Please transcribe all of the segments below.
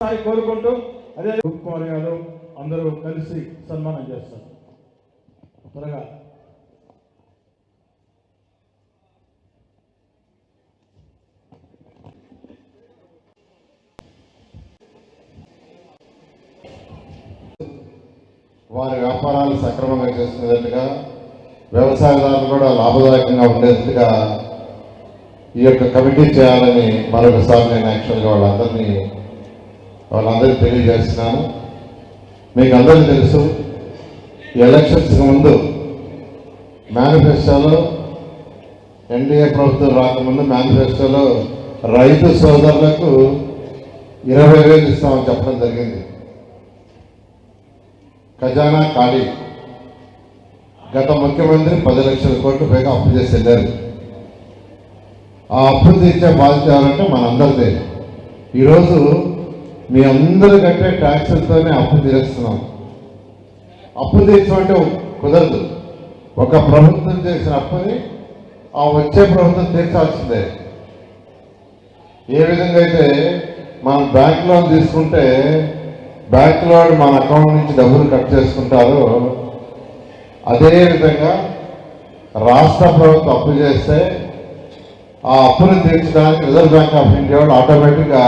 స్థాయి కోరుకుంటూ అదే కుమార్ గారు అందరూ కలిసి సన్మానం చేస్తారు. త్వరగా. వారి వ్యాపారాలు సక్రమంగా చేసుకునేటట్టుగా వ్యవసాయదారులు కూడా లాభదాయకంగా ఉండేట్టుగా ఈ యొక్క కమిటీ చేయాలని మరొకసారి నేను యాక్చువల్గా వాళ్ళందరినీ వాళ్ళందరికీ తెలియజేస్తున్నాను. మీకు అందరికీ తెలుసు ఎలక్షన్స్కి ముందు మేనిఫెస్టోలో ఎన్డీఏ ప్రభుత్వం రాకముందు మేనిఫెస్టోలో రైతు సోదరులకు ఇరవై వేలు ఇస్తామని చెప్పడం జరిగింది. ఖజానా ఖాళీ. గత ముఖ్యమంత్రి పది లక్షల కోట్లు పైగా అప్పు చేసి వెళ్ళారు. ఆ అప్పు తీర్చే బాధ్యత ఎవరంటే మనందరిదే. ఈరోజు మీ అందరూ కట్టే ట్యాక్సులతోనే అప్పు తీరుస్తున్నాం. అప్పు తీర్చమంటే కుదరదు. ఒక ప్రభుత్వం చేసిన అప్పుని ఆ వచ్చే ప్రభుత్వం తీర్చాల్సిందే. ఏ విధంగా అయితే మనం బ్యాంక్ లోన్ తీసుకుంటే బ్యాంక్ లోన్ మన అకౌంట్ నుంచి డబ్బులు కట్ చేసుకుంటారో అదే విధంగా రాష్ట్ర ప్రభుత్వం అప్పు చేస్తే ఆ అప్పును తీర్చడానికి రిజర్వ్ బ్యాంక్ ఆఫ్ ఇండియా వాళ్ళు ఆటోమేటిక్గా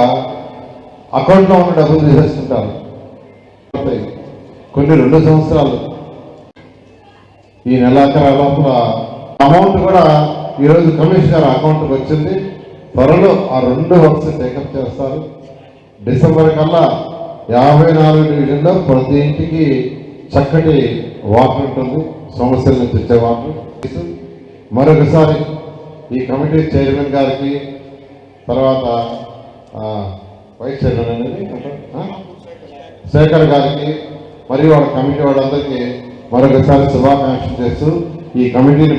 అకౌంట్లో ఉన్న డబ్బులు తీసేస్తుంటారు కొన్ని రెండు సంవత్సరాలు. ఈ నెలాఖర లోపల అమౌంట్ కూడా ఈరోజు కమిషనర్ అకౌంట్కి వచ్చింది. త్వరలో ఆ రెండు వర్క్స్ టేకప్ చేస్తారు. డిసెంబర్ కల్లా యాభై నాలుగు డివిజన్లో ప్రతి ఇంటికి చక్కటి వాటర్ ఉంటుంది. సమస్యల నుంచి వచ్చే వాటర్. మరొకసారి ఈ కమిటీ చైర్మన్ గారికి తర్వాత వైస్ చైర్మన్ అనేది శేఖర్ గారికి మరియు వాళ్ళ కమిటీ వాళ్ళందరికీ మరొకసారి శుభాకాంక్షలు చేస్తూ ఈ కమిటీని